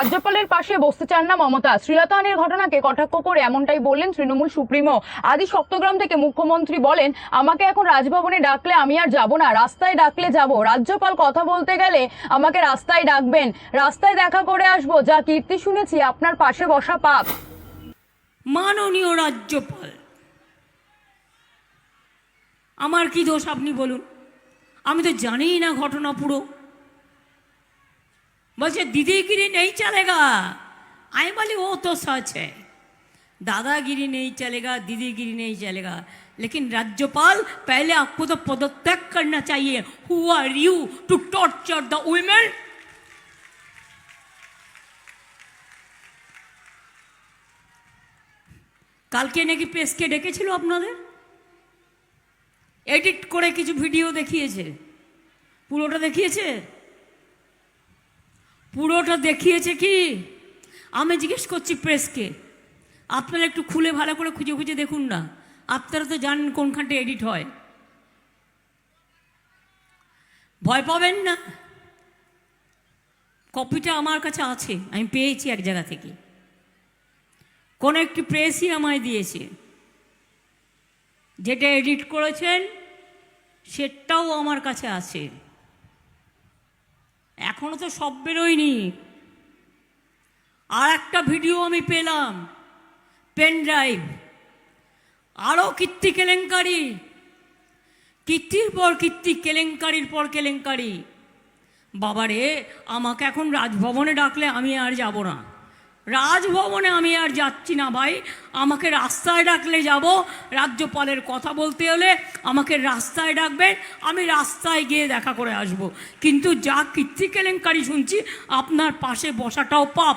রাজ্যপালের পাশে বসতে চান না মমতা। শ্রীলতাহানির ঘটনাকে কটাক্ষ করে এমনটাই বললেন তৃণমূল সুপ্রিমো। আদি সপ্তগ্রাম থেকে মুখ্যমন্ত্রী বলেন, আমাকে এখন রাজভবনে ডাকলে আমি আর যাব না, রাস্তায় ডাকলে যাব। রাজ্যপাল কথা বলতে গেলে আমাকে রাস্তায় ডাকবেন। রাস্তায় দেখা করে আসব, যা কীর্তি শুনেছি, আপনার পাশে বসা পাপ। মাননীয় রাজ্যপাল, আমার কি দোষ আপনি বলুন? আমি তো জানিই না ঘটনা পুরো। বলছে दीदीगिरी नहीं चलेगा আমি বলি ও তো सच है दादागिरी नहीं चलेगा दीदीगिरी नहीं चलेगा लेकिन राज्यपाल पहले आपको तो पदत्याग करना चाहिए who are you to torture the women কালকে নাকি প্রেসকে ডেকেছিল আপনাদের এডিট করে কিছু ভিডিও দেখিয়েছে পুরোটা দেখিয়েছে পুরোটা দেখিয়েছে কি? আমি জিজ্ঞেস করছি প্রেসকে, আপনারা একটু খুলে ভালো করে খুঁজে খুঁজে দেখুন না। আপনারা তো জানেন কোনখানটা এডিট হয়। ভয় পাবেন না। কপিটা আমার কাছে আছে, আমি পেয়েছি এক জায়গা থেকে। কোন একটি প্রেসই আমায় দিয়েছে। যেটা এডিট করেছেন, সেটাও আমার কাছে আছে। এখনও তো সব বেরোয়নি। আর একটা ভিডিও আমি পেলাম, পেন ড্রাইভ। আরও কীর্তি কেলেঙ্কারি। কীর্তির পর কীর্তি, কেলেঙ্কারির পর কেলেঙ্কারি। বাবারে, আমাকে এখন রাজভবনে ডাকলে আমি আর যাব না। রাজভবনে আমি আর যাচ্ছি না ভাই। আমাকে রাস্তায় ডাকলে যাব। রাজ্যপালের কথা বলতে হলে আমাকে রাস্তায় ডাকবেন। আমি রাস্তায় গিয়ে দেখা করে আসব। কিন্তু যা কীর্তি কেলেঙ্কারি শুনছি, আপনার পাশে বসাটাও পাপ।